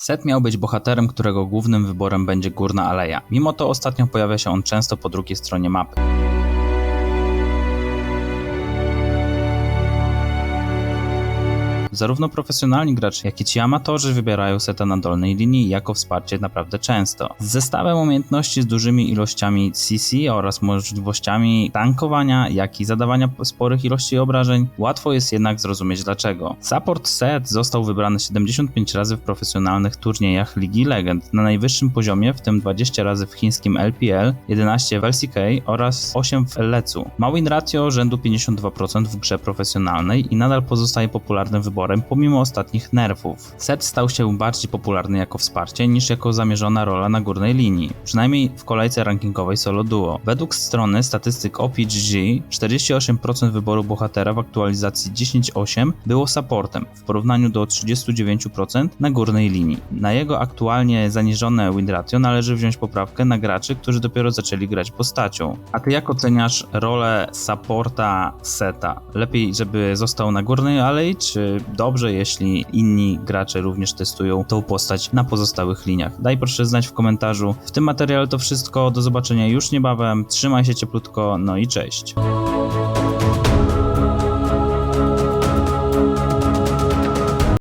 Set miał być bohaterem, którego głównym wyborem będzie Górna Aleja. Mimo to ostatnio pojawia się on często po drugiej stronie mapy. Zarówno profesjonalni gracze, jak i ci amatorzy wybierają seta na dolnej linii jako wsparcie naprawdę często. Z zestawem umiejętności z dużymi ilościami CC oraz możliwościami tankowania, jak i zadawania sporych ilości obrażeń, łatwo jest jednak zrozumieć dlaczego. Support set został wybrany 75 razy w profesjonalnych turniejach Ligi Legend na najwyższym poziomie, w tym 20 razy w chińskim LPL, 11 w LCK oraz 8 w LEC-u. Ma win ratio rzędu 52% w grze profesjonalnej i nadal pozostaje popularnym wyborem pomimo ostatnich nerfów. Set stał się bardziej popularny jako wsparcie niż jako zamierzona rola na górnej linii, przynajmniej w kolejce rankingowej solo duo. Według strony statystyk OPGG 48% wyboru bohatera w aktualizacji 10.8 było supportem w porównaniu do 39% na górnej linii. Na jego aktualnie zaniżone win ratio należy wziąć poprawkę na graczy, którzy dopiero zaczęli grać postacią. A ty jak oceniasz rolę supporta seta? Lepiej, żeby został na górnej alei, czy dobrze, jeśli inni gracze również testują tą postać na pozostałych liniach. Daj proszę znać w komentarzu. W tym materiale to wszystko. Do zobaczenia już niebawem. Trzymaj się cieplutko, no i cześć.